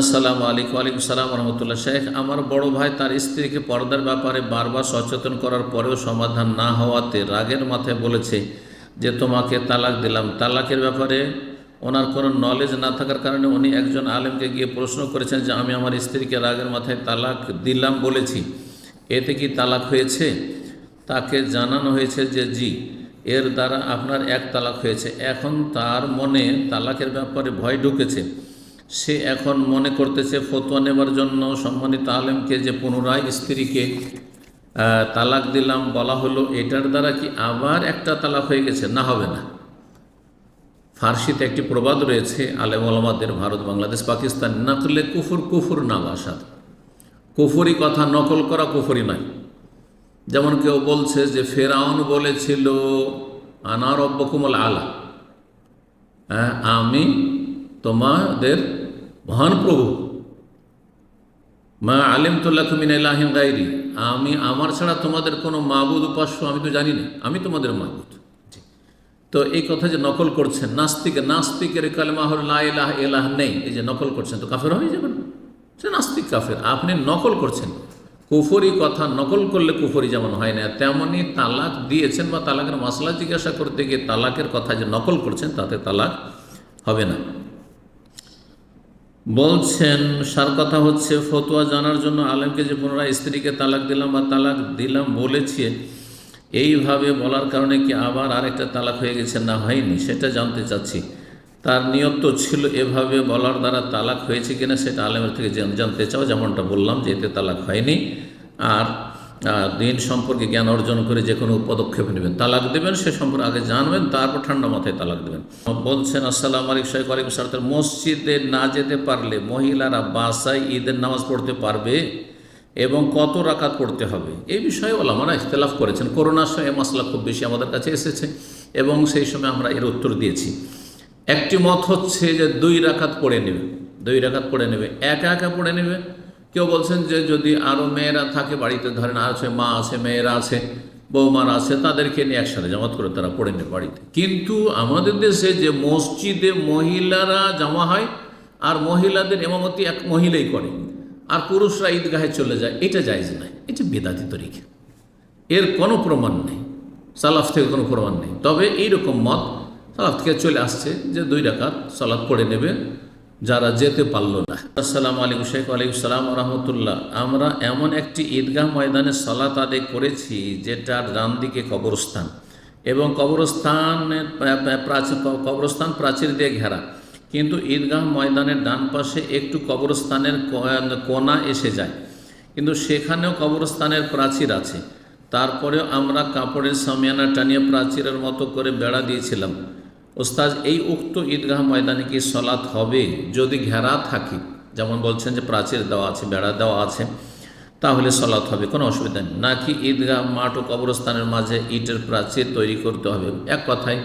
আসসালামু আলাইকুম আলাইকুম সালাম রহমতুল্লাহ। শেখ, আমার বড় ভাই তার স্ত্রীকে পর্দার ব্যাপারে বারবার সচেতন করার পরেও সমাধান না হওয়াতে রাগের মাথায় বলেছে যে, তোমাকে তালাক দিলাম। তালাকের ব্যাপারে ওনার কোনো নলেজ না থাকার কারণে উনি একজন আলেমকে গিয়ে প্রশ্ন করেছেন যে, আমি আমার স্ত্রীকে রাগের মাথায় তালাক দিলাম বলেছি। এতে কি তালাক হয়েছে? তাকে জানানো হয়েছে যে, জি, এর দ্বারা আপনার এক তালাক হয়েছে। এখন তার মনে তালাকের ব্যাপারে ভয় ঢুকেছে। সে এখন মনে করতেছে, ফতোয়া নেবার জন্য সম্মানিত আলেমকে যে পুনরায় স্ত্রীকে তালাক দিলাম, বলা হলো এটার দ্বারা কি আবার একটা তালাক হয়ে গেছে? না, হবে না। ফার্সিতে একটি প্রবাদ রয়েছে, আলেম আলমাদের ভারত, বাংলাদেশ, পাকিস্তান, নাকলে কুফুর কুফুর না বাসাদ। কুফুরি কথা নকল করা কুফুরি নয়। যেমন কেউ বলছে যে, ফেরাউন বলেছিল আনার অব্বকুমল আলা। হ্যাঁ আমি তোমাদের মহান প্রভু। মা আলিম তুল্লাহমিন এলাহিম গাইরি আমি আমার ছাড়া তোমাদের কোনো মাবুদ উপাস্য আমি তো জানি না। আমি তোমাদের মাবুদ। তো এই কথা যে নকল করছেন নাস্তিক নাস্তিকের কালেমা হল লা এলাহ এলাহ নেই। এই যে নকল করছেন তো কাফের হয়ে যাবেন। সে নাস্তিক কাফের। আপনি নকল করছেন। কুফরি কথা নকল করলে কুফরি যেমন হয় না তেমনই তালাক দিয়েছেন বা তালাকের মশলা জিজ্ঞাসা করতে গিয়ে তালাকের কথা যে নকল করছেন তাতে তালাক হবে না। বলছেন, সার কথা হচ্ছে, ফতোয়া জানার জন্য আলেমকে যে পুনরায় স্ত্রীকে তালাক দিলাম বা তালাক দিলাম বলেছি, এইভাবে বলার কারণে কি আবার আরেকটা তালাক হয়ে গেছে? না, হয়নি, সেটা জানতে চাচ্ছি। তার নিয়ত তো ছিল এভাবে বলার দ্বারা তালাক হয়েছে কিনা, সেটা আলেমের থেকে জানতে চাও, যেমনটা বললাম যে এতে তালাক হয়নি। আর দিন সম্পর্কে জ্ঞান অর্জন করে যে কোনো পদক্ষেপ নেবেন, তালাক দেবেন, সে সম্পর্কে আগে জানবেন, তারপর ঠান্ডা মাথায় তালাক দেবেন। বলছেন, আসসালাম আলিক শাহ আলিক সালাতের মসজিদে না যেতে পারলে মহিলারা বাসায় ঈদের নামাজ পড়তে পারবে এবং কত রাকাত পড়তে হবে? এই বিষয়ে ওলামারা ইখতলাফ করেছেন। করোনার সময় মশলা খুব বেশি আমাদের কাছে এসেছে এবং সেই সময় আমরা এর উত্তর দিয়েছি। একটি মত হচ্ছে যে দুই রাকাত পড়ে নেবে, দুই রাকাত পড়ে নেবে, একা একা পড়ে নেবে কেউ বলছেন যে যদি আরও মেয়েরা থাকে বাড়িতে, ধরেন আছে, মা আছে, মেয়েরা আছে, বৌমারা আছে, তাদেরকে নিয়ে একসাথে জামাত করে তারা পড়ে নেবে বাড়িতে। কিন্তু আমাদের দেশে যে মসজিদে মহিলারা জমা হয় আর মহিলাদের এমামতি এক মহিলাই করে, আর পুরুষরা ঈদগাহে চলে যায়, এটা জায়জ নাই এটা বেদাতি তরিকা। এর কোনো প্রমাণ নেই, সালাফ থেকে কোনো প্রমাণ নেই। তবে এইরকম মত সালাফ থেকে চলে আসছে যে দুই রাকাত সালাদ পড়ে নেবে যারা যেতে পারল না। আসসালামু আলাইকুম শেখ আলাইকুম সালাম রহমতুল্লাহ। আমরা এমন একটি ঈদগাহ ময়দানে সালাত আদায় করেছি, যেটার ডান দিকে কবরস্থান। এবং কবরস্থানের প্রাচীর কবরস্থান প্রাচীর দিয়ে ঘেরা। কিন্তু ঈদগাহ ময়দানের ডান পাশে একটু কবরস্থানের কোনা এসে যায়। কিন্তু সেখানেও কবরস্থানের প্রাচীর আছে। তারপরেও আমরা কাপড়ের সামিয়ানা টানিয়ে প্রাচীরের মতো করে বেড়া দিয়েছিলাম। ওস্তাজ এই উক্ত ঈদগাহ ময়দানে কি সলাৎ হবে? যদি ঘেরা থাকে, যেমন বলছেন যে প্রাচীর দেওয়া আছে, বেড়া দেওয়া আছে, তাহলে সলাৎ হবে, কোনো অসুবিধা নেই। নাকি ঈদগাহ মাঠ ও কবরস্থানের মাঝে ইটের প্রাচীর তৈরি করতে হবে? এক কথায়,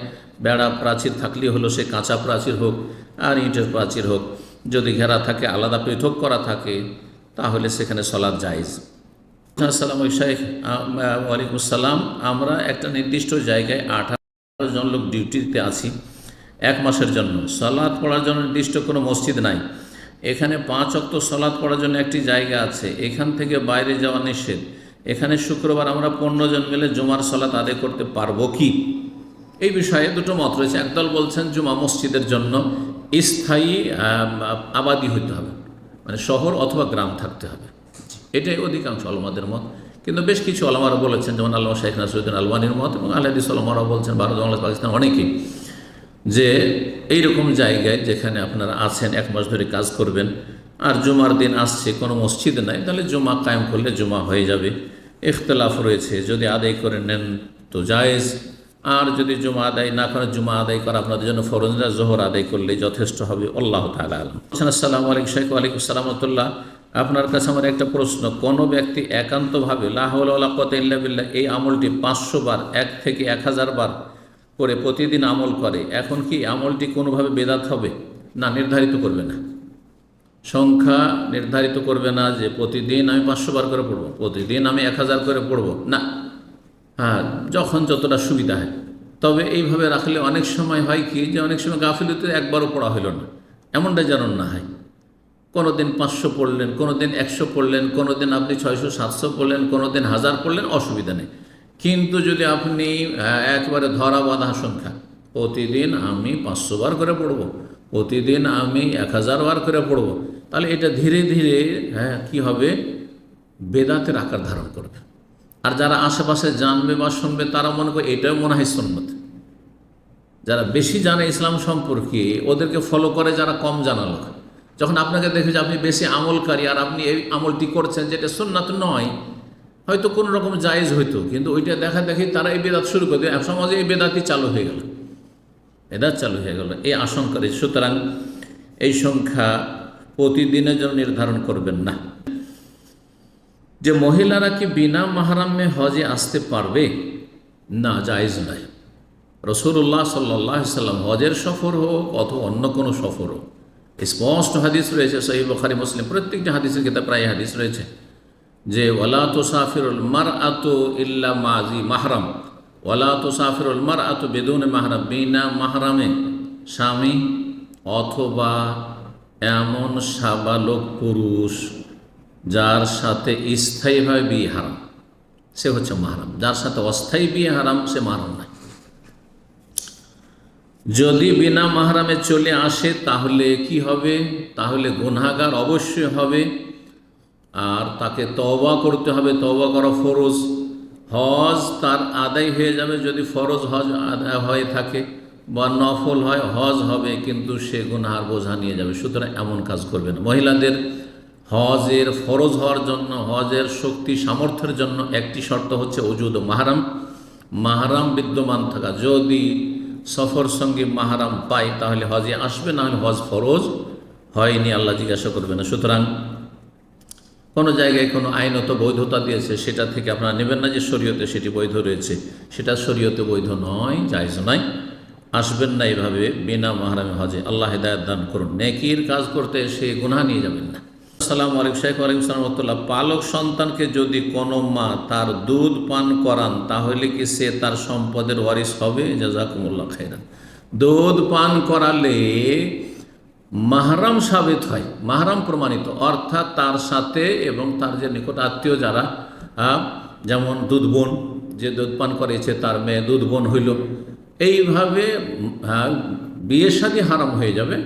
বেড়া প্রাচীর থাকলেই হলো সে কাঁচা প্রাচীর হোক আর ইটের প্রাচীর হোক। যদি ঘেরা থাকে, আলাদা পৃথক করা থাকে, তাহলে সেখানে সলাৎ জায়েজ। আসসালাম শেখ ওয়ালাইকুম আসসালাম। আমরা একটা নির্দিষ্ট জায়গায় আঠারো জন লোক ডিউটিতে আছি, এক মাসের জন্য। সলাৎ পড়ার জন্য নির্দিষ্ট কোনো মসজিদ নাই। এখানে পাঁচ অক্ত সলাৎ পড়ার জন্য একটি জায়গা আছে। এখান থেকে বাইরে যাওয়া নিষেধ। এখানে শুক্রবার আমরা পনেরো জন মিলে জুমার সলাৎ আদায় করতে পারব কি? এই বিষয়ে দুটো মত রয়েছে। একদল বলছেন, জুমা মসজিদের জন্য স্থায়ী আবাদি হইতে হবে। মানে শহর অথবা গ্রাম থাকতে হবে। এটাই অধিকাংশ আলমাদের মত। কিন্তু বেশ কিছু আলমারা বলেছেন, যেমন আল্লাহ শেখ নাসরুদ্দিন আলমানির মত এবং আলহাদিস আলমারা বলছেন ভারত বাংলাদেশ পাকিস্তান অনেকেই, যে এইরকম জায়গায় যেখানে আপনারা আছেন, এক মাস ধরে কাজ করবেন, আর জুমার দিন আসছে, কোনো মসজিদ নাই, তাহলে জুমা কায়েম করলে জুমা হয়ে যাবে। ইখতলাফ রয়েছে, যদি আদায় করে নেন তো জায়েজ। আর যদি জুমা আদায় না করেন, জুমা আদায় করা আপনাদের জন্য ফরজরা জোহর আদায় করলে যথেষ্ট হবে, আল্লাহ তালা আলম। আসসালামু আলাইকুম শেখ ওয়ালাইকুম সালামতুল্লাহ আপনার কাছে আমার একটা প্রশ্ন, কোনো ব্যক্তি একান্তভাবে লাহত ইল্লাবিল্লাহ এই আমলটি পাঁচশো বার, এক থেকে এক হাজার বার করে প্রতিদিন আমল করে, এখন কি আমলটি কোনোভাবে বেদাত হবে? না, নির্ধারিত করবে না। সংখ্যা নির্ধারিত করবে না যে প্রতিদিন আমি পাঁচশো বার করে পড়ব, প্রতিদিন আমি এক হাজার করে পড়ব, না। হ্যাঁ যখন যতটা সুবিধা হয়। তবে এইভাবে রাখলে অনেক সময় হয় কি যে অনেক সময় গাফিলতে একবারও পড়া হলো না। এমনটা যেন না হয়। কোনো দিন পাঁচশো পড়লেন কোনো দিন একশো পড়লেন কোনো দিন আপনি ছয়শো সাতশো পড়লেন কোনো দিন হাজার পড়লেন অসুবিধা নেই। কিন্তু যদি আপনি আহ, একবারে ধরা বাঁধা সংখ্যা প্রতিদিন আমি পাঁচশো বার করে পড়ব প্রতিদিন আমি এক হাজার বার করে পড়ব তাহলে এটা ধীরে ধীরে হ্যাঁ কী হবে? বেদাতের আকার ধারণ করবে। আর যারা আশেপাশে জানবে বা শুনবে তারা মনে করে এটাও মনে হয় সন্ন্যত যারা বেশি জানে ইসলাম সম্পর্কে ওদেরকে ফলো করে যারা কম জানা লোক। যখন আপনাকে দেখে যে আপনি বেশি আমলকারী আর আপনি এই আমলটি করছেন যেটা সুন্নাত নয়, হয়তো কোনো রকম জায়েজ হইতো, কিন্তু ওইটা দেখা দেখি তারা এই বেদাত শুরু করে এক সমাজে এই বেদাতই চালু হয়ে গেল। বেদাত চালু হয়ে গেল। এই আশঙ্কা রয়েছে সুতরাং এই সংখ্যা প্রতিদিনের জন্য নির্ধারণ করবেন না। যে মহিলারা কি বিনা মাহারামে হজে আসতে পারবে? না, জায়েজ নয়। রসুল্লাহ সাল্লাহ সাল্লাম হজের সফর হোক অথবা অন্য কোনো সফর হোক স্পষ্ট হাদিস রয়েছে সহি বখারি, মুসলিম, প্রত্যেকটি হাদিসের কিতাব প্রায় হাদিস রয়েছে যে, ওয়ালা তোসাফিরুল মার আতো ইল্লা মাজি মাহরাম। ওয়ালা তোসাফিরুল মার আতো বেদুন মাহরাম। বিনা মাহরামে স্বামী অথবা এমন সাবালক পুরুষ যার সাথে স্থায়ীভাবে বিয়ে হারাম। সে হচ্ছে মাহারাম। যার সাথে অস্থায়ী বিয়ে হারাম, সে মাহারাম নয়। যদি বিনা মাহারামে চলে আসে, তাহলে কি হবে? তাহলে গুনাগার অবশ্যই হবে। আর তাকে তওবা করতে হবে। তওবা করা ফরজ। হজ তার আদায় হয়ে যাবে যদি ফরজ হজ আদায় হয়ে থাকে বা নফল হয়, হজ হবে, কিন্তু সে গুনহার বোঝা নিয়ে যাবে। সুতরাং এমন কাজ করবে না। মহিলাদের হজের ফরজ হওয়ার জন্য, হজের শক্তি, সামর্থ্যের জন্য একটি শর্ত হচ্ছে অজুদ মাহারাম। মাহারাম বিদ্যমান থাকা। যদি সফর সঙ্গে মাহারাম পায়, তাহলে হজে আসবে, না হলে হজ ফরজ হয়নি, আল্লাহ জিজ্ঞাসা করবে না। সুতরাং কোনো জায়গায় কোনো আইনত বৈধতা দিয়েছে, সেটা থেকে আপনারা নেবেন না যে শরীয়তে সেটি বৈধ রয়েছে। সেটা শরীয়তে বৈধ নয়, জায়জ নয়। আসবেন না এইভাবে বিনা মাহারামে হজে। আল্লাহ হেদায়ত দান করুন। নেকির কাজ করতে সে গুনাহ নিয়ে যাবেন না। আসসালামু আলাইকুম, শেখ আলাইকুম সালামতুল্লাহ পালক সন্তানকে যদি কোনো মা তার দুধ পান করান, তাহলে কি সে তার সম্পদের ওয়ারিস হবে? জাজাকুমুল্লাহ খাইরান। দুধ পান করালে মাহারাম সাবিত হয়, মাহারাম প্রমাণিত। অর্থাৎ তার সাথে এবং তার যে নিকট আত্মীয় যারা যেমন দুধ বোন, যে দুধ পান করেছে, তার মেয়ে দুধ বোন হইল। এইভাবে বিয়ের সাথে হারাম হয়ে যাবে।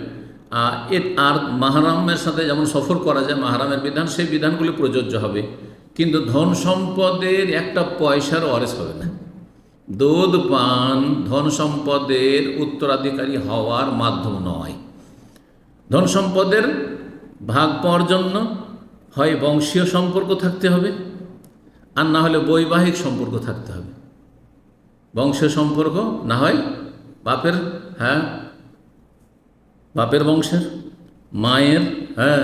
আর মাহারামের সাথে যেমন সফর করা যায়, মাহারামের বিধান, সেই বিধানগুলি প্রযোজ্য হবে। কিন্তু ধন সম্পদের একটা পয়সার অরেস হবে না। দুধ, পান ধন সম্পদের উত্তরাধিকারী হওয়ার মাধ্যম নয়। ধন সম্পদের ভাগ পাওয়ার জন্য হয় বংশীয় সম্পর্ক থাকতে হবে, আর না হলে বৈবাহিক সম্পর্ক থাকতে হবে। বংশীয় সম্পর্ক না হয় বাপের হ্যাঁ বাপের বংশের, মায়ের হ্যাঁ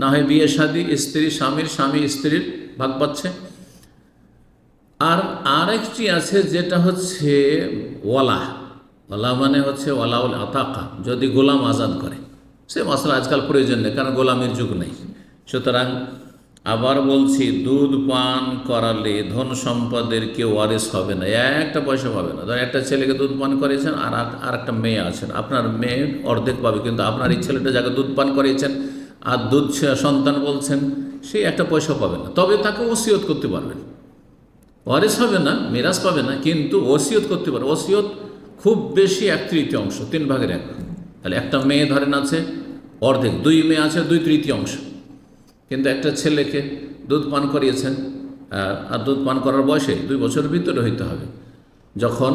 না হয় বিয়ে, শাদী, স্ত্রী, স্বামীর, স্বামী, স্ত্রীর ভাগ পাচ্ছে। আর আরেকটি আছে যেটা হচ্ছে ওয়ালা। ওয়ালা মানে হচ্ছে ওয়ালাউল আতাকা, যদি গোলাম আজাদ করে। সে মশলা আজকাল প্রয়োজন নেই, কারণ গোলামের যুগ নেই। সুতরাং আবার বলছি, দুধ পান করালে ধন সম্পদের কেউ ওয়ারিস হবে না। একটা পয়সা পাবে না। ধর একটা ছেলেকে দুধ পান করিয়েছেন, আর আর একটা মেয়ে আছেন। আপনার মেয়ে অর্ধেক পাবে, কিন্তু আপনার এই ছেলেটা যাকে দুধ পান করিয়েছেন আর দুধ সন্তান বলছেন, সে একটা পয়সা পাবে না। তবে তাকে ওসিয়ত করতে পারবেন। ওয়ারিস হবে না, মিরাজ পাবে না, কিন্তু ওসিয়ত করতে পারবে। ওসিয়ত খুব বেশি এক তৃতীয় অংশ, তিন ভাগের এক তাহলে একটা মেয়ে ধরেন আছে, অর্ধেক। দুই মেয়ে আছে, দুই তৃতীয় অংশ। কিন্তু একটা ছেলেকে দুধ পান করিয়েছেন আর দুধ পান করার বয়সে দুই বছরের ভিতরে হইতে হবে। যখন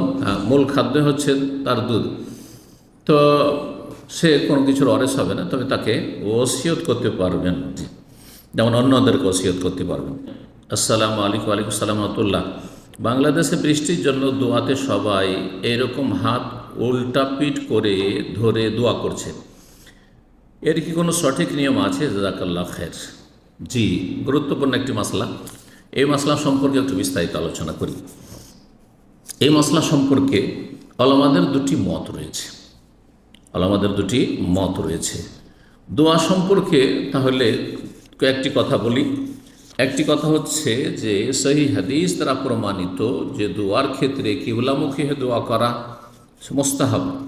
মূল খাদ্য হচ্ছে তার দুধ। তো সে কোনো কিছুর অরেস হবে না, তবে তাকে ওসিয়ত করতে পারবেন যেমন অন্যদেরকে ওসিয়ত করতে পারবেন। আসসালামু আলাইকুম আলাইকুম সালামতুল্লাহ বাংলাদেশে বৃষ্টির জন্য দোয়াতে সবাই এরকম হাত উল্টা পিট করে ধরে দোয়া করছে। এর কি কোনো সঠিক নিয়ম আছে? জাজাকাল্লাহ খের জি, গুরুত্বপূর্ণ একটি মশলা এই মশলা সম্পর্কে একটু বিস্তারিত আলোচনা করি। এই মশলা সম্পর্কে অলমাদের দুটি মত রয়েছে। অলমাদের দুটি মত রয়েছে। দোয়া সম্পর্কে তাহলে কয়েকটি কথা বলি। একটি কথা হচ্ছে যে, সহি হাদিস দ্বারা প্রমাণিত যে দোয়ার ক্ষেত্রে কিবলামুখী দোয়া করা মোস্তাহাব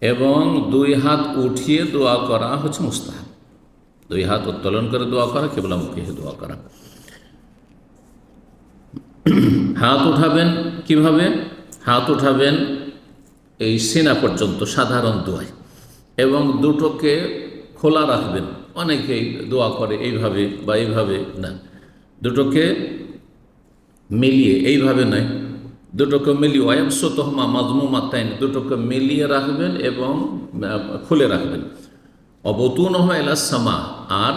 এবং দুই হাত উঠিয়ে দোয়া করা হচ্ছে মুস্তাহাব। দুই হাত উত্তোলন করে দোয়া করা, কেবলামুখী দোয়া করা। হাত উঠাবেন কীভাবে? হাত উঠাবেন এই সেনা পর্যন্ত, সাধারণ দোয়ায়। এবং দুটোকে খোলা রাখবেন। অনেকেই দোয়া করে, এইভাবে বা এইভাবে না। দুটোকে মিলিয়ে, এইভাবে নয়। দুটোকে মিলিয়ে ওয়াবস তহমা মাজমুমা তাইন দুটোকে মিলিয়ে রাখবেন এবং খুলে রাখবেন। অবতুন এলা সামা আর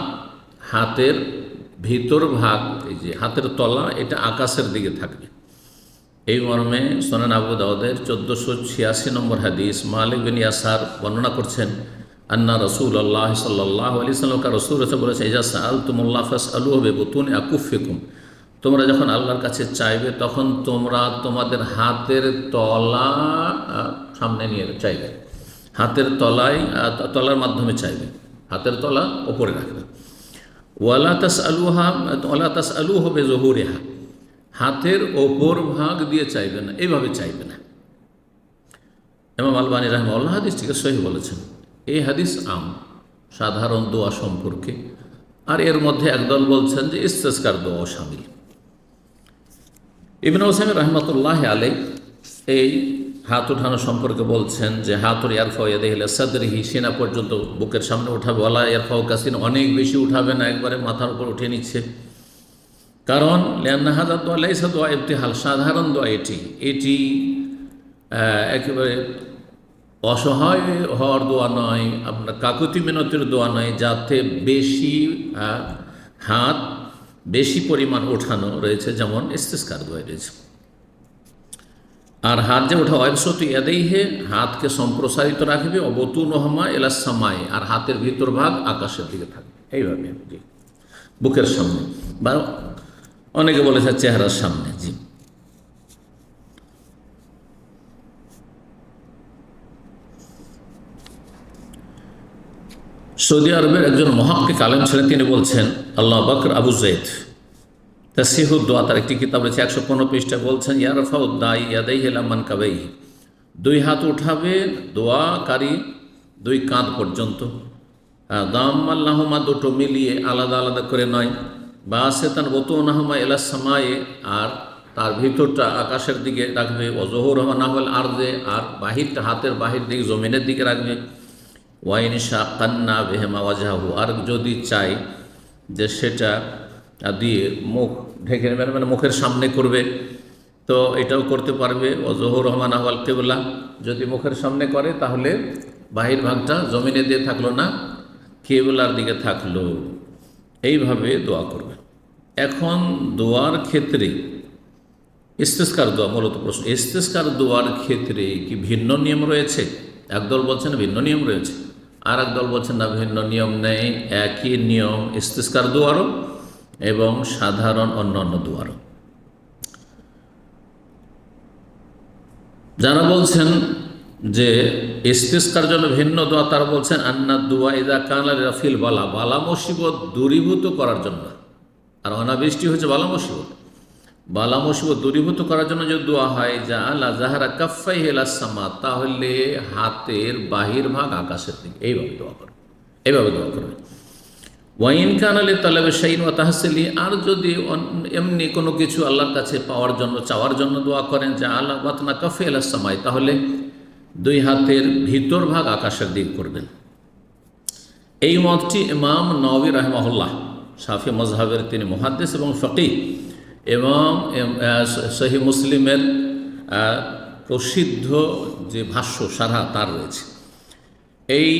হাতের ভিতর ভাগ, এই যে হাতের তলা, এটা আকাশের দিকে থাকবে। এই মর্মে সোনান আবু দাউদের চোদ্দোশো ছিয়াশি নম্বর হাদিস মালিক বিন ইয়াসার বর্ণনা করছেন, আন্না রসুল আল্লাহ সাল্লাহ আলি সাল্লামকা রসুল রসে বলেছে এজা সাল তুমুল্লাহ ফাস আলু হবে বতুন আকুফেকুম। তোমরা যখন আল্লাহর কাছে চাইবে, তখন তোমরা তোমাদের হাতের তলা সামনে নিয়ে চাইবে। হাতের তলায় তলার মাধ্যমে চাইবে। হাতের তলা ওপরে রাখবে। ওয়ালা তাস আলুহা আলু হবে জহুরেহা হাতের ওপর ভাগ দিয়ে চাইবে না এইভাবে চাইবে না। এমাম আলবানী রহমাল্লাহ হাদিসটিকে সহি বলেছেন, এই হাদিস আম, সাধারণ দোয়া সম্পর্কে। আর এর মধ্যে একদল বলছেন যে ইস্তেস্কার দোয়া সামিল। ইবিন ওসাইম রহমতুল্লাহ আলাই এই হাত উঠানো সম্পর্কে বলছেন যে, হাতুর ইয়ারফাও ইয়াদেহিলা সাদরিহি সেনা পর্যন্ত বুকের সামনে উঠাবে। ওলা ইয়ারফাও কাসিন অনেক বেশি উঠাবে না, একবারে মাথার উপর উঠে নিচ্ছে। কারণ, লেয়ান্না হাজার দোয়া, লাইসা দোয়া, ইবতেহাল, সাধারণ দোয়া এটি। এটি একেবারে অসহায় হওয়ার দোয়া নয়, আপনার কাকুতি মিনতির দোয়া নয়, যাতে বেশি হাত বেশি পরিমাণ ওঠানো রয়েছে, যেমন ইস্তেস্কার দোয়া রয়েছে। আর হাত যে ওঠা অবসত এদেই হে হাতকে সম্প্রসারিত রাখবে অবতু নহমা এলাসামায় আর হাতের ভিতর ভাগ আকাশের দিকে থাকবে এইভাবে, জি। বুকের সামনে। বা অনেকে বলেছে চেহারার সামনে, জি। সৌদি আরবের একজন মহাক্কিক আলেম ছিলেন, তিনি বলছেন, আল্লাহ বকর আবু জৈদ। তাসিহুদ্দোয়া তার একটি কিতাব রয়েছে, একশো পনেরো পৃষ্ঠা বলছেন ইয়ারফাউদ্দাই ইয়াদাই হেলামান কাবাই দুই হাত উঠাবে দোয়াকারী, দুই কাঁধ পর্যন্ত। দাম আল্লাহমা দুটো মিলিয়ে আলাদা আলাদা করে নয়। বা সেতান বতুনাহমা এলা সামায়ে আর তার ভিতরটা আকাশের দিকে রাখবে। অজহর রহমান না হল আর দে আর বাহিরটা হাতের বাহির দিকে, জমিনের দিকে রাখবে। ওয়াইন শাহ কান্না বেহেমা ওয়াজাহু আর যদি চাই যে সেটা দিয়ে মুখ ঢেকে নেবে মানে মুখের সামনে করবে। তো এটাও করতে পারবে। অজহর রহমান আহ্বাল কেবলা। যদি মুখের সামনে করে, তাহলে বাহির ভাগটা জমিনে দিয়ে থাকল না, কেবলার দিকে থাকল। এইভাবে দোয়া করবে এখন দোয়ার ক্ষেত্রে ইস্তেস্কার দোয়া মূলত প্রশ্ন। ইস্তেস্কার দোয়ার ক্ষেত্রে কি ভিন্ন নিয়ম রয়েছে? একদল বলছেন ভিন্ন নিয়ম রয়েছে। আর একদল বলছেন না, ভিন্ন নিয়ম নেই। একই নিয়ম, ইস্তেস্কার দোয়ারও এবং সাধারণ অন্য অন্য দোয়ারও। যারা বলছেন যে ইস্তেস্কার জন্য ভিন্ন দোয়া, তারা বলছেন, আন্না দোয়া ইদা কানাল রাফিল বালা। বালা মুসিবত দূরীভূত করার জন্য আর অনাবৃষ্টি হচ্ছে বালা মুসিবত। বালা মুসিবত দূরীভূত করার জন্য যদি দোয়া হয় যা আল্লাহ জাহারা কাফাই হেলাসামা তাহলে হাতের বাহির ভাগ আকাশের দিকে। এইভাবে দোয়া করবে এইভাবে দোয়া করবে ওয়াইন কানালে তালেবে শাইন ও তাহসিলি, আর যদি এমনি কোনো কিছু আল্লাহর কাছে পাওয়ার জন্য, চাওয়ার জন্য দোয়া করেন, যা আল্লাহ বাতনা কাফে এলাসামাই তাহলে দুই হাতের ভিতর ভাগ আকাশের দিক করবেন। এই মতটি ইমাম নবী রাহমাহুল্লাহ, শাফি মজহাবের তিনি মুহাদ্দিস এবং ফকি এবং সহি মুসলিমের প্রসিদ্ধ যে ভাষ্য সারা তার রয়েছে। এই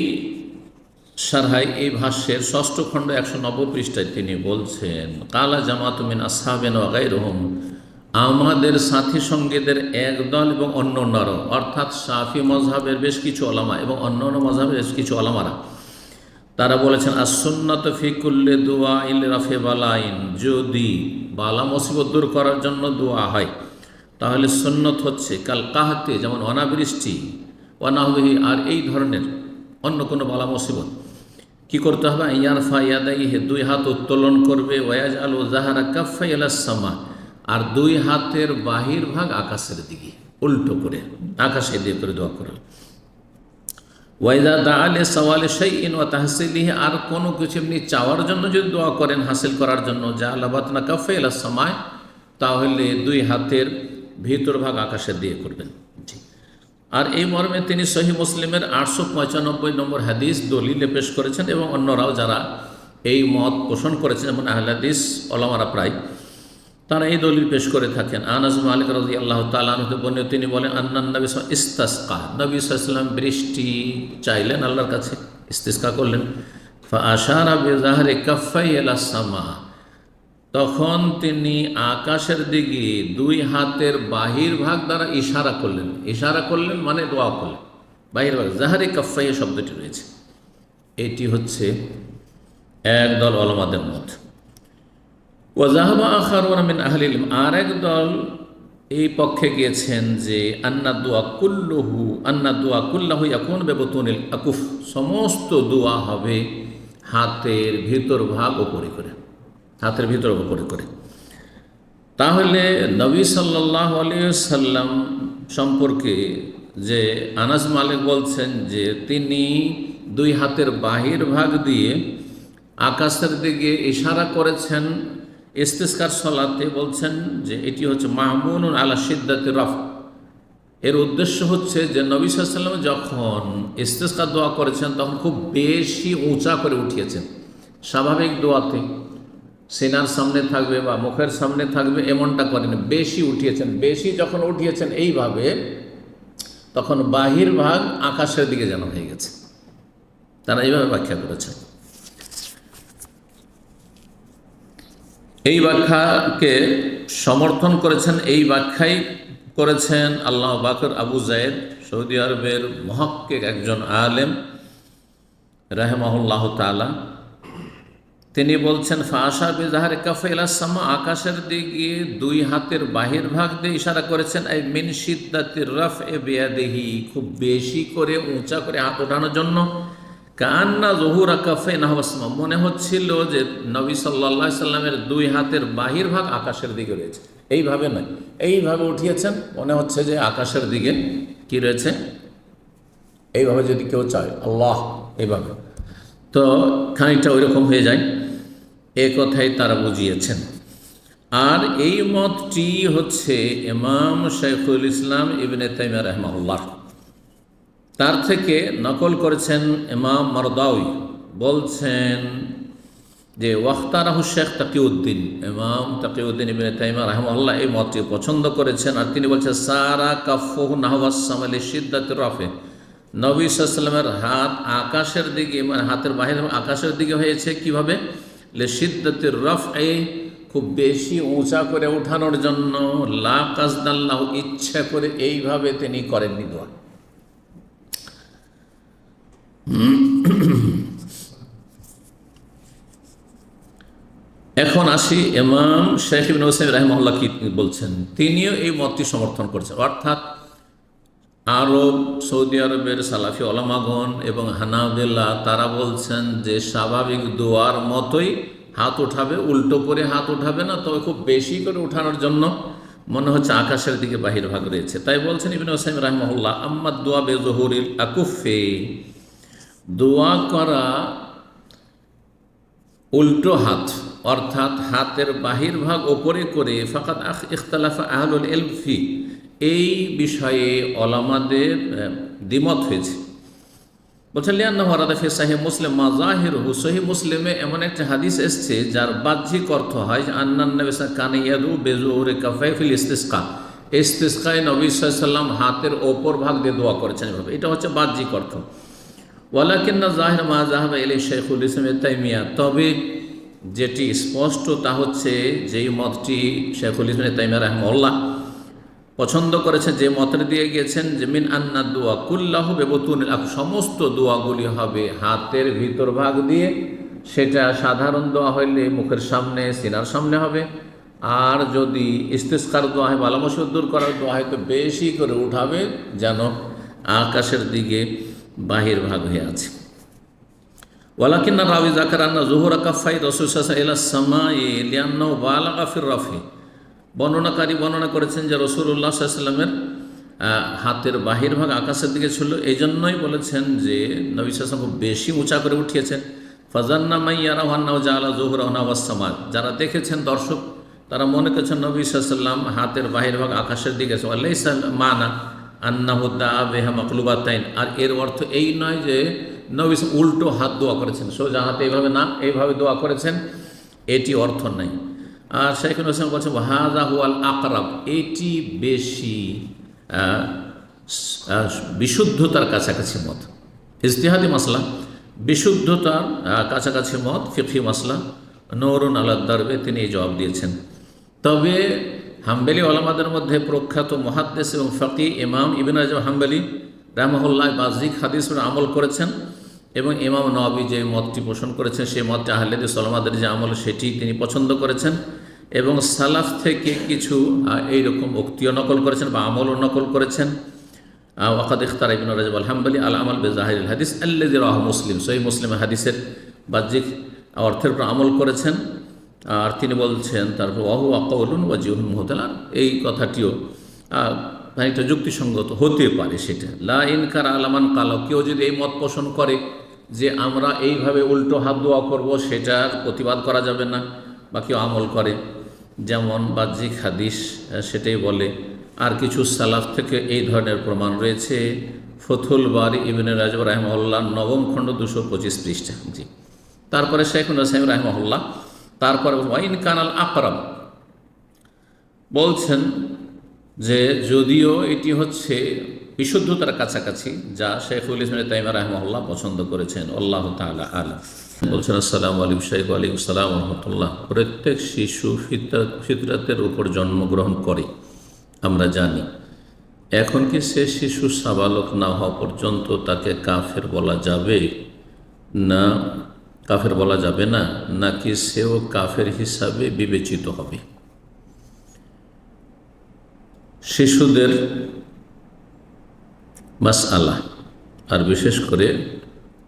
সারহাই এই ভাষ্যের ষষ্ঠ খণ্ড একশো নব্বই পৃষ্ঠায় তিনি বলছেন, কালা ওগাই রহম আমাদের সাথী সঙ্গীদের একদল এবং অন্য অন্যরাও অর্থাৎ সাফি মজহাবের বেশ কিছু আলামা এবং অন্য অন্য মজহাবের বেশ কিছু আলামারা তারা বলেছেন আসন্নত ফিকুল্লে দোয়া ইল রাফে বালাইন যদি বালা মুসিবত দূর করার জন্য দোয়া হয়, তাহলে সুন্নত হচ্ছে কাল কাহাতে, যেমন অনাবৃষ্টি অনাহবিহি আর এই ধরনের অন্য কোনো বালা মুসিবত। কি করতে হবে? ইয়ারফা ইয়াদাই হে দুই হাত উত্তোলন করবে। ওয়াজ আলু জাহারা কাফা সামা, আর দুই হাতের বাহির ভাগ আকাশের দিকে। উল্টো করে আকাশে দিয়ে করে দোয়া করবে ওয়াইদা দা আলে সওয়ালে সেই ইন ও তাহসিলিহি, আর কোনো কিছু এমনি চাওয়ার জন্য যদি দোয়া করেন, হাসিল করার জন্য, যা আল্লাবাত না কাফে এলা সময় তাহলে দুই হাতের ভিতর ভাগ আকাশের দিয়ে করবেন। আর এই মর্মে তিনি সহি মুসলিমের আটশো পঁচানব্বই নম্বর হাদিস দলিলে পেশ করেছেন এবং অন্যরাও যারা এই মত পোষণ করেছেন, যেমন আহলাদিস ওলামারা প্রায়, তারা এই দলিল পেশ করে থাকেন। আনাজ মালিক রাজি আল্লাহ তালকে বনে তিনি বলেন, আন্নান নবী ইস্তাসকা, নবী সাল্লাম বৃষ্টি চাইলেন আল্লাহর কাছে, ইস্তিস্কা করলেন। আশারা বেজাহারে কাফাই এলা সামা তখন তিনি আকাশের দিকে দুই হাতের বাহির ভাগ দ্বারা ইশারা করলেন। ইশারা করলেন মানে দোয়া করলেন। বাহির ভাগ, জাহারে কাফাইয়া শব্দটি রয়েছে। এটি হচ্ছে একদল অলমাদের মত। ওয়াজাহাবা আখার মিন আহলিল আর এক দল এই পক্ষে গিয়েছেন যে, আন্না দোয়া কুল্লুহু, আন্না দোয়া কুল্লাহু ইয়াকুন বেবতুনিল আকুফ। সমস্ত দোয়া হবে হাতের ভিতর ভাগ ওপরে করে। হাতের ভিতর উপরে করে। তাহলে নবী সাল্লাহ সাল্লাম সম্পর্কে যে আনাস মালিক বলছেন যে তিনি দুই হাতের বাহির ভাগ দিয়ে আকাশের দিকে ইশারা করেছেন, ইস্তিস্কার সলাতে বলছেন যে এটি হচ্ছে মাহমুন আলা সিদ্দাতে রফ। এর উদ্দেশ্য হচ্ছে যে নবী সাল্লাম যখন ইস্তিস্কার দোয়া করেছেন, তখন খুব বেশি উঁচা করে উঠিয়েছেন। স্বাভাবিক দোয়াতে সেনার সামনে থাকবে বা মুখের সামনে থাকবে, এমনটা করেন। বেশি উঠিয়েছেন, বেশি যখন উঠিয়েছেন এইভাবে, তখন বাহির ভাগ আকাশের দিকে যেন হয়ে গেছে। তারা এইভাবে ব্যাখ্যা করেছেন এই ব্যাখ্যাকে সমর্থন করেছেন, এই ব্যাখ্যাই করেছেন Allah Bakr Abu Zayed, Saudi আরবের মহক্কে একজন আলেম, রাহেমাহুল্লাহ তালা তিনি বলছেন ফাঁসা বিজাহারে কাফেলা সামা আকাশের দিকে দুই হাতের বাহির ভাগ দিয়ে ইশারা করেছেন এই মিন সিদ্দাতির রফ এ বেয়াদেহি খুব বেশি করে উঁচা করে হাত ওঠানোর জন্য। কান্না জহুরা কাফে নাহবাসমা মনে হচ্ছিল যে নবী সাল্লা সাল্লামের দুই হাতের বাহির ভাগ আকাশের দিকে রয়েছে। এইভাবে নয়, এইভাবে উঠিয়েছেন, মনে হচ্ছে যে আকাশের দিকে কি রয়েছে? এইভাবে যদি কেউ চায়, আল্লাহ, এইভাবে। তো খানিকটা ওই রকম হয়ে যায়। এ কথাই তারা বুঝিয়েছেন। আর এই মতটি হচ্ছে ইমাম শেখুল ইসলাম ইবনে তাইমা রহমাউল্লাহ তার থেকে নকল করেছেন ইমাম মারদাউই। বলছেন যে, ওয়াখতারাহু শেখ তাকিউদ্দিন। ইমাম তাকিউদ্দিন ইবনে তাইমা রহমাল্লাহ এই মতটি পছন্দ করেছেন আর তিনি বলছেন, সারা কাফুহ নাহবাসাম আলী সিদ্দাত রফে। নবী সাল্লামের হাত আকাশের দিকে মানে হাতের বাহির আকাশের দিকে হয়েছে কীভাবে? লে রফ এ খুব বেশি উঁচা করে উঠানোর জন্য লা কাজদাল্লাহ ইচ্ছা করে এইভাবে তিনি করেননি দোয়া। এখন আসি ইমাম শেখ ইবিন হোসেন রাহিমহল্লা কি বলছেন? তিনিও এই মতটি সমর্থন করছেন। অর্থাৎ আরব, সৌদি আরবের সালাফি ওলামাগন এবং হানাবিল্লা তারা বলছেন যে স্বাভাবিক দোয়ার মতোই হাত উঠাবে, উল্টো করে হাত উঠাবে না, তবে খুব বেশি করে উঠানোর জন্য মনে হচ্ছে আকাশের দিকে বাহির ভাগ রয়েছে। তাই বলছেন ইবিন হোসেন রাহমহল্লা আম্মাদ দোয়া বেজহুরিল আকুফে দোয়া করা উল্টো হাত, অর্থাৎ হাতের বাহির ভাগ ওপরে করে ফাকাত ইখতালাফা আহলুল এলফি এই বিষয়ে অলামাদের দ্বিমত হয়েছে। বলছেন লিয়ান্না হরাদাফি সাহেব মুসলিম মা জাহির হু সহি মুসলিমে এমন একটা হাদিস এসছে, যার বাহ্যিক অর্থ হয় যে, আন্নান নবিসা কানে ইয়াদু বেজুরে কাফাইফিল ইস্তিসকা। ইস্তিসকায় নবী সাল্লাম হাতের ওপর ভাগ দিয়ে দোয়া করেছেন এভাবে। এটা হচ্ছে বাহ্যিক অর্থ। ওয়ালাকিন্না জাহির মা জাহাবা এলি শেখুল ইসলাম তাইমিয়া। তবে যেটি স্পষ্ট তা হচ্ছে, যেই মতটি শেখুল ইসলাম তাইমিয়া রহমল্লাহ পছন্দ করেছেন যে মতের দিয়ে গিয়েছেন যে মিন আন্না দোয়া কুল্লাহ বেবতুন সমস্ত দোয়াগুলি হবে হাতের ভিতর ভাগ দিয়ে, সেটা সাধারণ দোয়া হইলে মুখের সামনে, সিনার সামনে হবে। আর যদি ইস্তেস্কার দোয়া হয় বালামসুর দূর করার দোয়া হয়, তো বেশি করে উঠাবে যেন আকাশের দিকে বাহির ভাগ হয়ে আছে। ওয়ালাকিন্না রাবি জাকার আন্না জোহরা কাফাই রসুসাসা এলা সামা লিয়ান্না বালা কাফির রফি। বর্ণনাকারী বর্ণনা করেছেন যে রসুল্লাহ সাল্লামের হাতের বাহির ভাগ আকাশের দিকে ছিল এই জন্যই বলেছেন যে নবী সাসম খুব বেশি উঁচা করে উঠিয়েছেন। ফাজান্না মাইয়ারা হান্নাও জালা জহুর সমাজ যারা দেখেছেন দর্শক, তারা মনে করছেন নবী সাল্লাম হাতের বাহির ভাগ আকাশের দিকে আল্লাহ মানা আন্নাহুদ্দা আবেহা মকলুবাতাইন। আর এর অর্থ এই নয় যে নবী উল্টো হাত দোয়া করেছেন। সোজা হাতে এইভাবে না, এইভাবে দোয়া করেছেন। এটি অর্থ নাই। আর শাইখুল হোসেন বলছেন হাজা আকরাব। এটি বেশি বিশুদ্ধতার কাছাকাছি মত। ইজতিহাদি মাসলা, বিশুদ্ধতার কাছাকাছি মত ফিফি মাসলা, নৌরুন আল্লাহ দরবে, তিনি এই জবাব দিয়েছেন। তবে হাম্বেলি ওলামাদের মধ্যে প্রখ্যাত মহাদ্দেশ এবং ফকি ইমাম ইবিন রাজা হাম্বেলি রাহমহুল্লাহ বাজিক হাদিস আমল করেছেন এবং ইমাম নবী যে মতটি পোষণ করেছেন, সেই মতটি আহলেদি সলমাদের যে আমল, সেটি তিনি পছন্দ করেছেন। এবং সালাফ থেকে কিছু এইরকম উক্তিও নকল করেছেন বা আমলও নকল করেছেন। ওয়াকাদ ইখতার ইবিন রাজব আলহাম্বলি আল আমল বেজাহির হাদিস আল্লাজি রাহ মুসলিম। সহি মুসলিম হাদিসের বাহ্যিক অর্থের উপর আমল করেছেন। আর তিনি বলছেন, তারপর ওয়াহু আকাউলুন ওয়াজিউল মুহতালান। এই কথাটিও খানিকটা যুক্তিসঙ্গত হতে পারে সেটা। লা ইনকার আলামান কালো কেউ যদি এই মত পোষণ করে যে আমরা এইভাবে উল্টো হাত দোয়া করব, সেটার প্রতিবাদ করা যাবে না বা কেউ আমল করে। যেমন বাহ্যিক হাদিস সেটাই বলে। আর কিছু সালাফ থেকে এই ধরনের প্রমাণ রয়েছে। ফথুল বারি ইবিন রাজব রাহমহল্লা নবম খণ্ড দুশো পঁচিশ পৃষ্ঠা। জি। তারপরে শেখুল সাহেব রাহমহল্লা তারপরে ওয়াইন কানাল আকরাম বলছেন যে, যদিও এটি হচ্ছে বিশুদ্ধতার কাছাকাছি, যা শেখুল ইসলাম তাইমা রাহমহল্লা পছন্দ করেছেন। আল্লাহ তালা আলা বলছেন, আসসালামু আলাইকুম শেখ আলাইকুম সালাম, রহমতুল্লাহ। প্রত্যেক শিশু ফিতরাত ফিতরাতের উপর জন্মগ্রহণ করে, আমরা জানি। এখন কি সে শিশু সাবালক না হওয়া পর্যন্ত তাকে কাফের বলা যাবে? না, কাফের বলা যাবে না, নাকি সেও কাফের হিসাবে বিবেচিত হবে? শিশুদের মাস আল্লাহ আর বিশেষ করে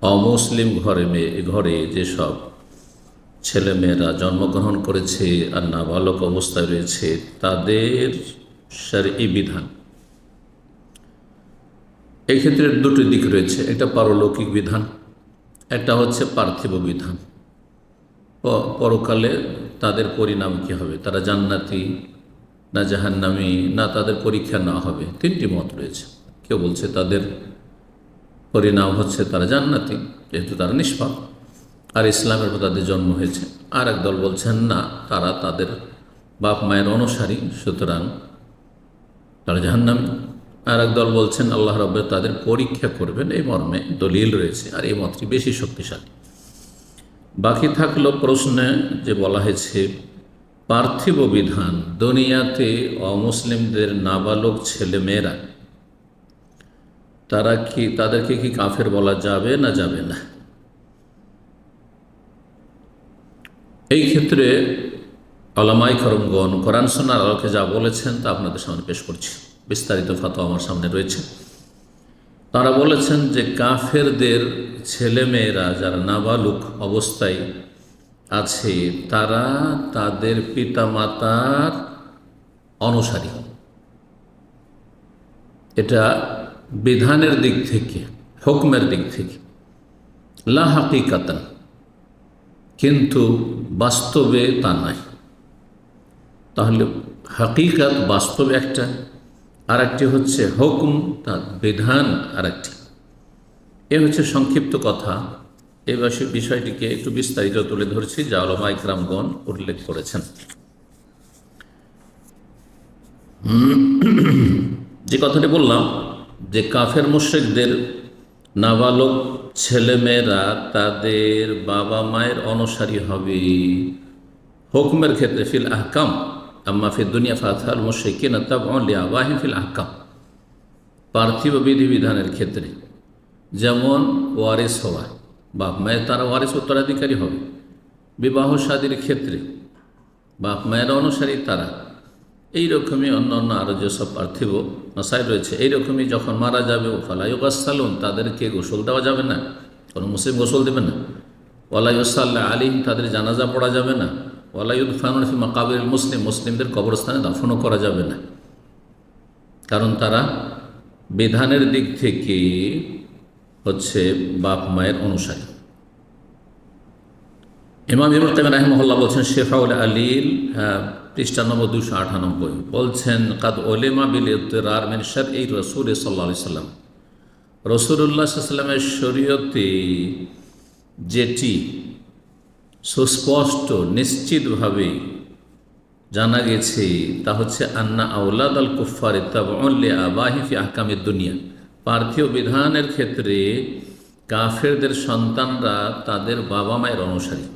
অমুসলিম ঘরে মেয়ে, ঘরে যেসব ছেলেমেয়েরা জন্মগ্রহণ করেছে আর নাবালক অবস্থায় রয়েছে, তাদের এই বিধান। এক্ষেত্রে দুটি দিক রয়েছে। একটা পারলৌকিক বিধান, একটা হচ্ছে পার্থিব বিধান। পরকালে তাদের পরিণাম কি হবে? তারা জান্নাতি না জাহান্নামি? না তাদের পরীক্ষা না হবে? তিনটি মত রয়েছে। কেউ বলছে তাদের পরিণাম হচ্ছে তারা জান্নাতি, যেহেতু তারা নিষ্পাপ। আর ইসলামের উপর তাদের জন্ম হয়েছে। আর এক দল বলছেন, না, তারা তাদের বাপ মায়ের অনুসারী, সুতরাং তারা জাহান্নামী। আর এক দল বলছেন, আল্লাহ রব্বে তাদের পরীক্ষা করবেন, এই মর্মে দলিল রয়েছে আর এই মতটি বেশি শক্তিশালী। বাকি থাকল প্রশ্নে যে বলা হয়েছে, পার্থিব বিধান দুনিয়াতে অমুসলিমদের নাবালক ছেলে মেয়েরা তারা কি, তাদেরকে কি কাফের বলা যাবে না যাবে না? এই ক্ষেত্রে আলামাই করমগণ কোরআন সোনার আলোকে যা বলেছেন তা আপনাদের সামনে পেশ করছি। বিস্তারিত ফাতো আমার সামনে রয়েছে। তারা বলেছেন যে কাফেরদের ছেলেমেয়েরা যারা নাবালুক অবস্থায় আছে, তারা তাদের পিতামাতার অনুসারী। এটা বিধানের দিক থেকে, হুকমের দিক থেকে। লা হাকিকাতান, কিন্তু বাস্তবে তা নয় তাহলে হাকিকাত বাস্তব একটা আর একটি হচ্ছে হুকুম, তার বিধান আর একটি এ হচ্ছে সংক্ষিপ্ত কথা। বাসে- বিষয়টিকে একটু বিস্তারিত তুলে ধরছি, যা আলমা ইকরামগণ উল্লেখ করেছেন। যে কথাটি বললাম যে কাফের মুশ্রিকদের নাবালক ছেলেমেয়েরা তাদের বাবা মায়ের অনুসারী হবে। হুকমের ক্ষেত্রে ফিল আহকাম, আম্মা ফির দুনিয়া ফাথাল মুশ্রিকিন তাব আবাহিম ফিল আহকাম। পার্থিব বিধিবিধানের ক্ষেত্রে যেমন ওয়ারিস হওয়া বাপ মায়ের তারা ওয়ারিস উত্তরাধিকারী হবে। বিবাহ শাদীর ক্ষেত্রে বাপ মায়ের অনুসারী তারা এই রকমই অন্য অন্য আরও যেসব পার্থিব মশাই রয়েছে, এইরকমই যখন মারা যাবে ও ফালাইবাসালুন তাদেরকে গোসল দেওয়া যাবে না, কোনো মুসলিম গোসল দেবে না। ওয়ালাইসাল্লাহ আলিম তাদের জানাজা পড়া যাবে না। ওয়ালাইউদ ফানুল ফি মাকাবির মুসলিম, মুসলিমদের কবরস্থানে দাফনও করা যাবে না। কারণ তারা বিধানের দিক থেকে হচ্ছে বাপ মায়ের অনুসারী। ইমাম ইবুল কাইম রাহিমহল্লা বলছেন, শেফাউল আলীল হ্যাঁ পৃষ্ঠা দুশো আটানব্বই। বলছেন, কাদ ওলেমা বিল ইতরার মিন শার এই রসুল সাল্লা সাল্লাম। রসুল্লাহ সাল্লামের শরীয়তে যেটি সুস্পষ্ট, নিশ্চিতভাবে জানা গেছে, তা হচ্ছে, আন্না আউলাদ আল কুফার তাবলে আবাহিফি আহকামের দুনিয়া। পার্থিব বিধানের ক্ষেত্রে কাফেরদের সন্তানরা তাদের বাবা মায়ের অনুসারী।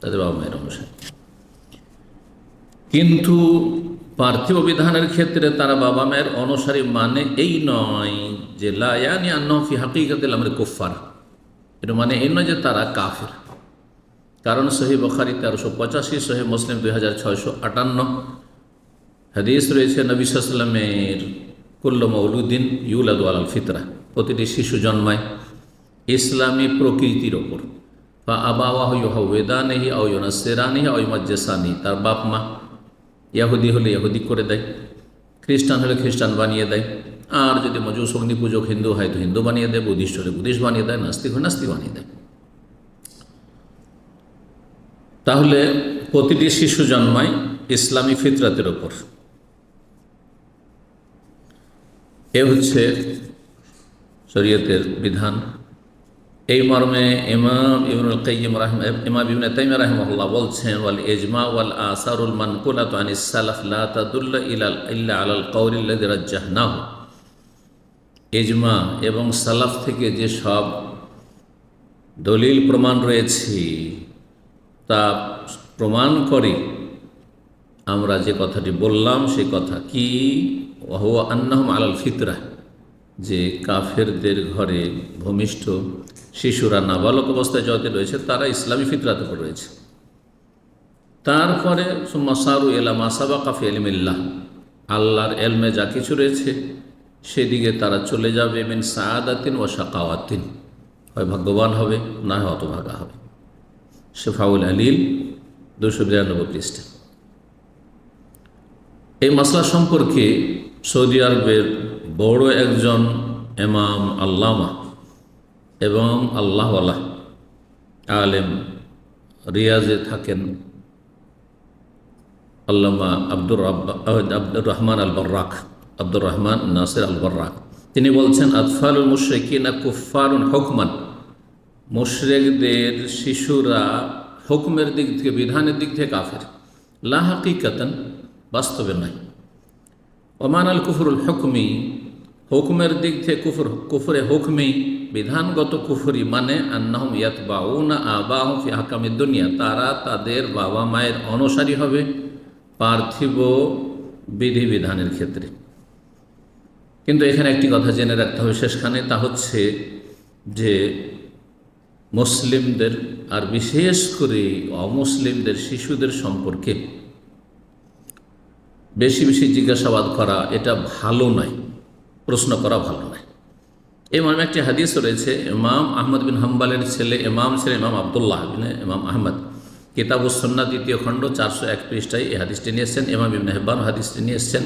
তাদের বাবা মায়ের অনুসারী। কিন্তু পার্থিব বিধানের ক্ষেত্রে তারা বাবা মায়ের অনুসারী মানে এই নয় যে লায়ানি আন্নফি হাকিকাতিল আমরা কুফার এটা মানে এই নয় যে তারা কাফের। কারণ সহি বখারি তেরোশো পঁচাশি, সহি মুসলিম দুই হাজার ছয়শো আটান্ন হাদিস রয়েছে, নবী সাল্লামের কুল্ল মৌলুদ্দিন ইউলাদ আল ফিতরা, প্রতিটি শিশু জন্মায় ইসলামী প্রকৃতির ওপর। বা আবাওয়া হইদানেহি আউনা সেরানিহি আউমাজ্জেসানি তার বাপ মা ইয়াহুদি হলে ইয়াহুদি করে দেয়, খ্রিস্টান হলে খ্রিস্টান বানিয়ে দেয়। আর যদি মজুস অগ্নি পূজক হিন্দু হয় তো হিন্দু বানিয়ে দেয়, বুদ্ধিস্ট হলে বুদ্ধিস্ট বানিয়ে দেয়, নাস্তিক হলে নাস্তিক বানিয়ে দেয়। তাহলে প্রতিটি শিশু জন্মায় ইসলামী ফিতরাতের ওপর। এ হচ্ছে শরীয়তের বিধান। এই মর্মে ইমাম ইবনুল কাইয়িম রাহিম, ইমাম ইবনে তাইমিয়া রাহিমাহুল্লাহ বলছেন, ওয়াল ইজমা ওয়াল আসারুল মানকুলাত আনিস সালাফ লা তাদুল্লা ইলাল ইল্লা আলাল কওলি আল্লাযী রাজ্জাহনাহু। ইজমা এবং সালাফ থেকে যে সব দলিল প্রমাণ রয়েছে, তা প্রমাণ করে আমরা যে কথাটি বললাম সেই কথা কি? ওহুয়া আন্নাহম আলাল ফিতরা। যে কাফেরদের ঘরে ভূমিষ্ঠ শিশুরা নাবালক অবস্থায় যত রয়েছে, তারা ইসলামী ফিতরাত উপর রয়েছে। তারপরে মাসারু এলা মাসাবা কাফি এলমিল্লাহ আল্লাহর এলমে যা কিছু রয়েছে, সেদিকে তারা চলে যাবে মিন সায়াদাতিন ও সাকাওয়াতিন হয় ভাগ্যবান হবে, না হয় হতভাগা হবে। শেফাউল আলীল দুশো বিরানব্বই পৃষ্ঠা। এই মশলা সম্পর্কে সৌদি আরবের বড় একজন এমাম আল্লামা এবং আল্লাহওয়ালা আলেম রিয়াজে থাকেন আল্লামা আব্দুর আব্দুর রহমান আল বর্রাক আব্দুর রহমান নাসির আল বর্রাক তিনি বলছেন, আতফালুল মুশরিকিনা কুফারুন হকমান। মুশরেকদের শিশুরা হুকমের দিক থেকে, বিধানের দিক থেকে কাফের। লা হাকিকাতান, বাস্তবে নাই ওমান আল কুফরুল হুকমি হুকমের দিক থেকে কুফর, কুফরে হুকমি, বিধানগত কুফরি মানে আন্নাহম ইয়াত বাউনা আবাহ হাকামি দুনিয়া। তারা তাদের বাবা মায়ের অনুসারী হবে, পার্থিব বিধিবিধানের ক্ষেত্রে। কিন্তু এখানে একটি কথা জেনে রাখতে হবে শেষখানে, তা হচ্ছে যে মুসলিমদের আর বিশেষ করে অমুসলিমদের শিশুদের সম্পর্কে বেশি বেশি জিজ্ঞাসাবাদ করা এটা ভালো নয়। প্রশ্ন করা ভালো নয়। এই মর্মে একটি হাদিস রয়েছে, ইমাম আহমদ বিন হাম্বালের ছেলে, ইমাম ছেলে ইমাম আবদুল্লাহ বিন ইমাম আহমদ। কিতাবুসন্না দ্বিতীয় খণ্ড, চারশো এক পৃষ্ঠায় এই হাদিসটি নিয়ে এসছেন। ইমাম ইবন হেব্বান হাদিসটি নিয়ে এসছেন।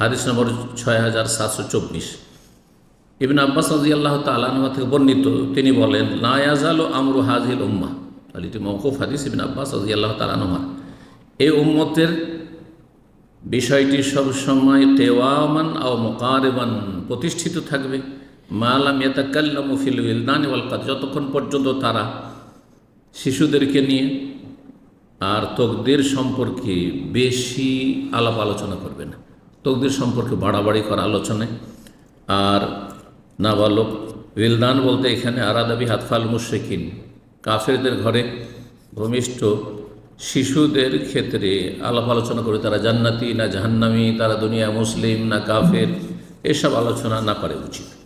হাদিস নম্বর ছয় হাজার সাতশো চব্বিশ। ইবিন আব্বাস রাজি আল্লাহ তালানহা থেকে বর্ণিত, তিনি বলেন লায়াজাল আমরু হাজিল উম্মা এটি মৌকুফ হাদিস ইবিন আব্বাস রাজি আল্লাহ তালানহা এই উম্মতের বিষয়টি সবসময় কেওয়ামান ও মোকারেবান প্রতিষ্ঠিত থাকবে। মালাম ইয়াতাকাল্লাম ফিল উইলদান ওয়ালকাত যতক্ষণ পর্যন্ত তারা শিশুদেরকে নিয়ে আর তকদের সম্পর্কে বেশি আলাপ আলোচনা করবে না। তকদের সম্পর্কে বাড়াবাড়ি করা আলোচনায়। আর নাবালক উইলদান বলতে এখানে আরাদাবি হাতফাল মুশেকিন কাফেরদের ঘরে ভূমিষ্ঠ শিশুদের ক্ষেত্রে আলাপ আলোচনা করে তারা জান্নাতি না জাহান্নামি, তারা দুনিয়া মুসলিম না কাফের, এসব আলোচনা না করে উচিত।